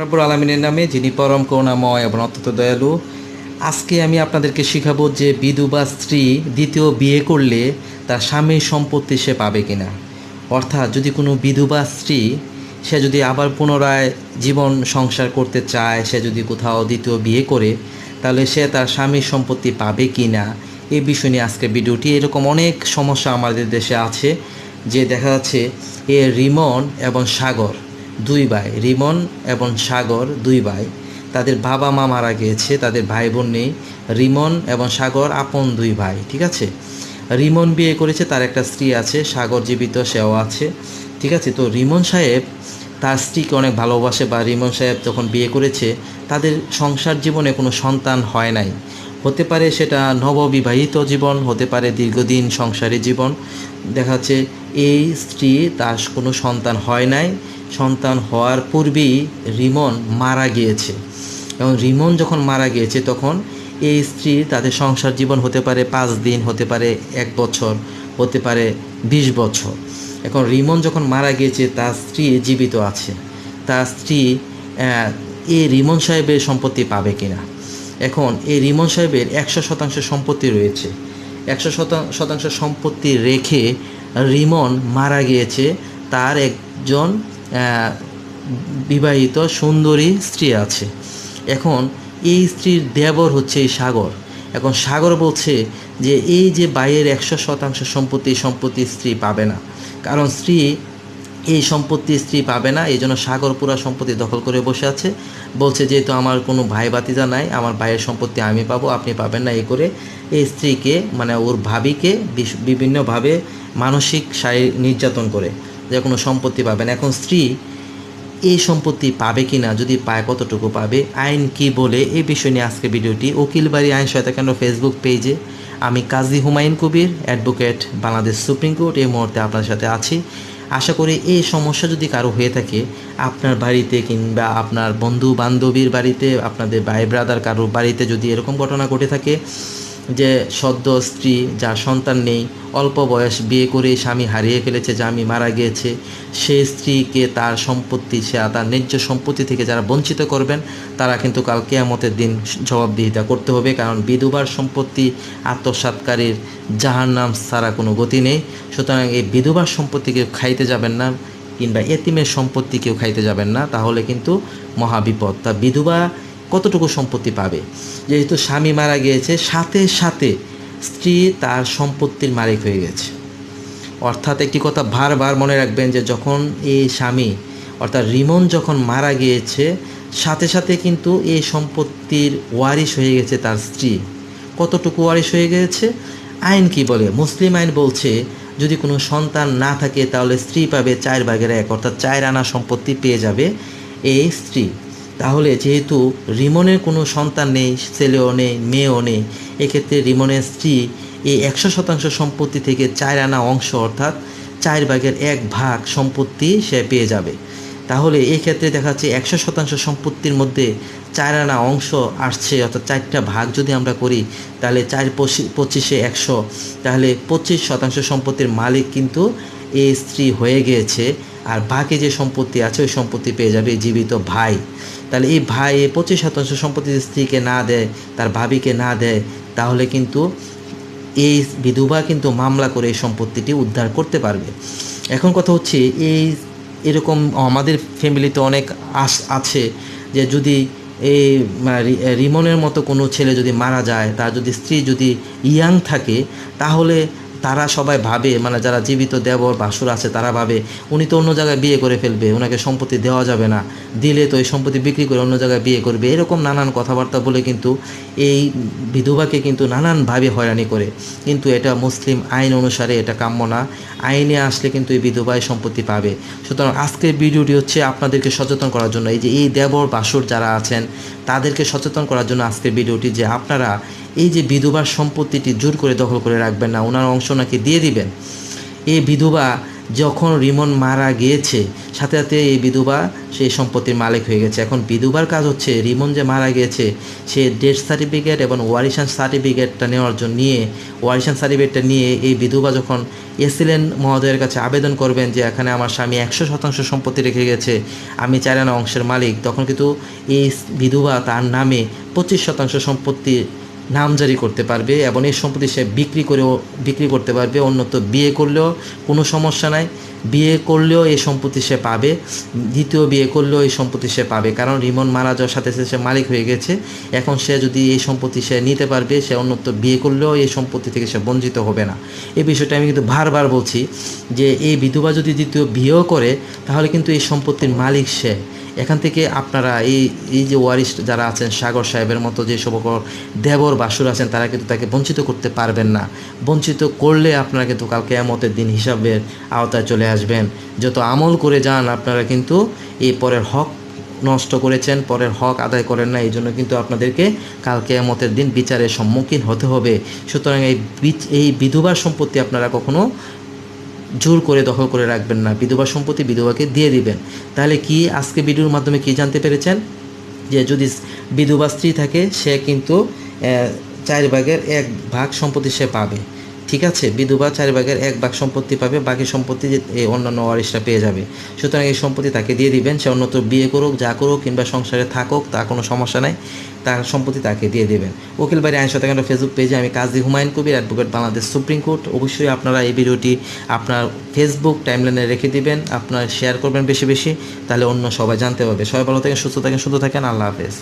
রব্বুল আলমিনের নামে, যিনি পরম করুণাময় এবং অত্যন্ত দয়ালু, আজকে আমি আপনাদেরকে শেখাবো যে বিধবা স্ত্রী দ্বিতীয় বিয়ে করলে তার স্বামীর সম্পত্তি সে পাবে কিনা। অর্থাৎ যদি কোনো বিধবা স্ত্রী, সে যদি আবার পুনরায় জীবন সংসার করতে চায়, সে যদি কোথাও দ্বিতীয় বিয়ে করে, তাহলে সে তার স্বামীর সম্পত্তি পাবে কি না এই বিষয় নিয়ে আজকের ভিডিওটি। এরকম অনেক সমস্যা আমাদের দেশে আছে, যে দেখা যাচ্ছে এ রিমন এবং সাগর। দুই ভাই, রিমন এবং সাগর, দুই ভাই। তাদের বাবা মা মারা গিয়েছে, তাদের ভাই বোন নেই। রিমন এবং সাগর আপন দুই ভাই, ঠিক আছে? রিমন বিয়ে করেছে, তার একটা স্ত্রী আছে, সাগর জীবিত, সেও আছে, ঠিক আছে? তো রিমন সাহেব, তার স্ত্রীকে অনেক ভালোবাসে বা রিমন সাহেব যখন বিয়ে করেছে, তাদের সংসার জীবনে কোনো সন্তান হয় নাই। হতে পারে সেটা নববিবাহিত জীবন, হতে পারে দীর্ঘদিন সংসারী জীবন। দেখা যাচ্ছে, এই স্ত্রী তার কোনো সন্তান হয় নাই সন্তান হওয়ার পূর্বেই রিমন মারা গিয়েছে। এবং রিমন যখন মারা গিয়েছে, তখন এই স্ত্রী তাদের সংসার জীবন হতে পারে পাঁচ দিন, হতে পারে এক বছর, হতে পারে বিশ বছর। এখন রিমন যখন মারা গিয়েছে, তার স্ত্রী জীবিত আছে। তার স্ত্রী এই রিমন সাহেবের সম্পত্তি পাবে কিনা? এখন এই রিমন সাহেবের একশো শতাংশ সম্পত্তি রয়েছে। একশো শতাংশ সম্পত্তি রেখে রিমন মারা গিয়েছে। তার একজন বিবাহিত সুন্দরী স্ত্রী আছে। এখন এই স্ত্রীর দেবর হচ্ছে এই সাগর। এখন সাগর বলছে যে এই যে বাইয়ের একশো শতাংশ সম্পত্তি সম্পত্তি স্ত্রী পাবে না। কারণ স্ত্রী এই সম্পত্তি স্ত্রী পাবে না, এই জন্য সাগর পুরা সম্পত্তি দখল করে বসে আছে। বলছে, যেহেতু আমার কোনো ভাই বাতিজা নাই, আমার ভাইয়ের সম্পত্তি আমি পাবো, আপনি পাবেন না। এই করে এই স্ত্রীকে মানে ওর ভাবিকে বিভিন্নভাবে মানসিক শারীরিক নির্যাতন করে। যে কোনো সম্পত্তি পাবেন। এখন স্ত্রী এই সম্পত্তি পাবে কি না যদি পায় কতটুকু পাবে, আইন কি বলে এই বিষয় নিয়ে আজকে ভিডিওটি। উকিলবাড়ি আইন সহায়তা কেন্দ্র ফেসবুক পেজে আমি Kazi Humayun Kabir advocate Bangladesh Supreme Court এই মুহূর্তে আপনার সাথে আছি। আশা করি এই সমস্যা যদি কারও হয়ে থাকে, আপনার বাড়িতে কিংবা আপনার বন্ধু বান্ধবীর বাড়িতে, আপনাদের ভাই ব্রাদার কারোর বাড়িতে যদি এরকম ঘটনা ঘটে থাকে যে সদ্য স্ত্রী যার সন্তান নেই, অল্প বয়স বিয়ে করে স্বামী হারিয়ে ফেলেছে স্বামী মারা গিয়েছে, সে স্ত্রীকে তার সম্পত্তি, সে তার ন্যায্য সম্পত্তি থেকে যারা বঞ্চিত করবেন, তারা কিন্তু কাল কেয়ামতের দিন জবাবদিহিতা করতে হবে, কারণ বিধবার সম্পত্তি আত্মসাৎকারীর যাহার নাম ছাড়া কোনো গতি নেই। সুতরাং এই বিধবার সম্পত্তি কেউ খাইতে যাবেন না, কিংবা এতিমের সম্পত্তি কেউ খাইতে যাবেন না, তাহলে কিন্তু মহাবিপদ। তা বিধবা কতটুকু সম্পত্তি পাবে? যেহেতু স্বামী মারা গিয়েছে, সাথে সাথে স্ত্রী তার সম্পত্তির মালিক হয়ে গেছে। অর্থাৎ একটি কথা বারবার মনে রাখবেন যে যখন এই স্বামী, অর্থাৎ রিমন যখন মারা গিয়েছে, সাথে সাথে কিন্তু এই সম্পত্তির ওয়ারিশ হয়ে গেছে তার স্ত্রী। কতটুকু ওয়ারিশ হয়ে গিয়েছে আইন কি বলে? মুসলিম আইন বলছে, যদি কোনো সন্তান না থাকে তাহলে স্ত্রী পাবে চার ভাগের এক, অর্থাৎ চার আনা সম্পত্তি পেয়ে যাবে এই স্ত্রী। তাহলে যেহেতু রিমনের কোনো সন্তান নেই, ছেলেও নেই, মেয়েও নেই, এক্ষেত্রে রিমনের স্ত্রী এই একশো শতাংশ সম্পত্তি থেকে চার আনা অংশ, অর্থাৎ চার ভাগের এক ভাগ সম্পত্তি সে পেয়ে যাবে। তাহলে এই ক্ষেত্রে দেখা যাচ্ছে একশো শতাংশ সম্পত্তির মধ্যে চার আনা অংশ আসছে, অর্থাৎ চারটা ভাগ যদি আমরা করি, তাহলে চার পঁচি- পঁচিশে একশো। তাহলে পঁচিশ শতাংশ সম্পত্তির মালিক কিন্তু এই স্ত্রী হয়ে গিয়েছে। আর বাকি যে সম্পত্তি আছে, ওই সম্পত্তি পেয়ে যাবে জীবিত ভাই। তাহলে এই ভাই পঁচিশ শতাংশ সম্পত্তি স্ত্রীকে না দেয়, তার ভাবিকে না দেয়, তাহলে কিন্তু এই বিধবা কিন্তু মামলা করে এই সম্পত্তিটি উদ্ধার করতে পারবে। এখন কথা হচ্ছে, এই এরকম আমাদের ফ্যামিলিতে অনেক আশ আছে যে যদি এই রিমনের মতো কোনো ছেলে যদি মারা যায়, তার যদি স্ত্রী যদি ইয়াং থাকে, তাহলে তারা সবাই ভাবে মানে যারা জীবিত দেবর, বাসুর আছে, তারা ভাবে, উনি তো অন্য জায়গায় বিয়ে করে ফেলবে ওনাকে সম্পত্তি দেওয়া যাবে না, দিলে তো ওই সম্পত্তি বিক্রি করে অন্য জায়গায় বিয়ে করবে, এরকম নানান কথাবার্তা বলে কিন্তু এই বিধবাকে কিন্তু নানানভাবে হয়রানি করে। কিন্তু এটা মুসলিম আইন অনুসারে এটা কাম্য না। আইনে আসলে কিন্তু এই বিধবা এই সম্পত্তি পাবে। সুতরাং আজকের ভিডিওটি হচ্ছে আপনাদেরকে সচেতন করার জন্য। এই যে এই দেবর বাসুর যারা আছেন, তাদেরকে সচেতন করার জন্য আজকের ভিডিওটি যে আপনারা এই যে বিধবার সম্পত্তিটি জোর করে দখল করে রাখবেন না ওনার অংশ নাকি দিয়ে দিবেন। এই বিধবা যখন রিমন মারা গিয়েছে, সাথে সাথে এই বিধবা সেই সম্পত্তির মালিক হয়ে গেছে। এখন বিধবার কাজ হচ্ছে রিমন যে মারা গিয়েছে, সে ডেথ সার্টিফিকেট এবং ওয়ারিশান সার্টিফিকেটটা নেওয়ার জন্য নিয়ে ওয়ারিশান সার্টিফিকেটটা নিয়ে এই বিধবা যখন এসিলেন মহোদয়ের কাছে আবেদন করবেন যে এখানে আমার স্বামী একশো শতাংশ সম্পত্তি রেখে গেছে, আমি চার আনা অংশের মালিক, তখন কিন্তু এই বিধবা তার নামে পঁচিশ শতাংশ সম্পত্তি নামজারি করতে পারবে এবং এই সম্পত্তি সে বিক্রি করেও বিক্রি করতে পারবে অন্যত বিয়ে করলেও কোনো সমস্যা নাই। বিয়ে করলেও এই সম্পত্তি সে পাবে। দ্বিতীয় বিয়ে করলেও এই সম্পত্তি সে পাবে। কারণ রিমন মারা যাওয়ার সাথে সাথে সে মালিক হয়ে গেছে। এখন সে যদি এই সম্পত্তি সে নিতে পারবে, সে অন্যত্র বিয়ে করলেও এই সম্পত্তি থেকে সে বঞ্চিত হবে না। এই বিষয়টা আমি কিন্তু বারবার বলছি যে, এই বিধবা যদি দ্বিতীয় বিয়েও করে, তাহলে কিন্তু এই সম্পত্তির মালিক সে। এখান থেকে আপনারা এই এই যে ওয়ারিশ যারা আছেন, সাগর সাহেবের মতো যে সকল দেবর বাসুর আছেন, তারা কিন্তু তাকে বঞ্চিত করতে পারবেন না। বঞ্চিত করলে আপনারা কিন্তু কালকে এমতের দিন হিসাবের আওতায় চলে আসবেন। যত আমল করে যান, আপনারা কিন্তু এই পরের হক নষ্ট করেছেন, পরের হক আদায় করেন না এই জন্য কিন্তু আপনাদেরকে কালকে এমতের দিন বিচারের সম্মুখীন হতে হবে। সুতরাং এই এই বিধবার সম্পত্তি আপনারা কখনো জোর করে দখল করে রাখবেন না। বিধবা সম্পত্তি বিধবাকে দিয়ে দিবেন। তাহলে কি আজকে ভিডিওর মাধ্যমে কি জানতে পেরেছেন? যে যদি বিধবা স্ত্রী থাকে, সে কিন্তু চার ভাগের এক ভাগ সম্পত্তি সে পাবে। ঠিক আছে বিধবা চার ভাগের এক ভাগ সম্পত্তি পাবে, বাকি সম্পত্তি অন্যান্য ওয়ারিশরা পেয়ে যাবে। সুতরাং এই সম্পত্তি তাকে দিয়ে দিবেন, সে অন্যত্র বিয়ে করুক, যা করুক, কিংবা সংসারে থাকুক, তা কোনো সমস্যা নাই, তার সম্পত্তি তাকে দিয়ে দেবেন। উকিল বাড়ি আইন শতাংশ ফেসবুক পেজে আমি Kazi Humayun Kabir, advocate Bangladesh Supreme Court. অবশ্যই আপনারা এই ভিডিওটি আপনার ফেসবুক টাইমলাইনে রেখে দিবেন, আপনার শেয়ার করবেন বেশি বেশি, তাহলে অন্য সবাই জানতে পারবে। সবাই ভালো থাকেন, সুস্থ থাকেন সুস্থ থাকেন, আল্লাহ হাফেজ।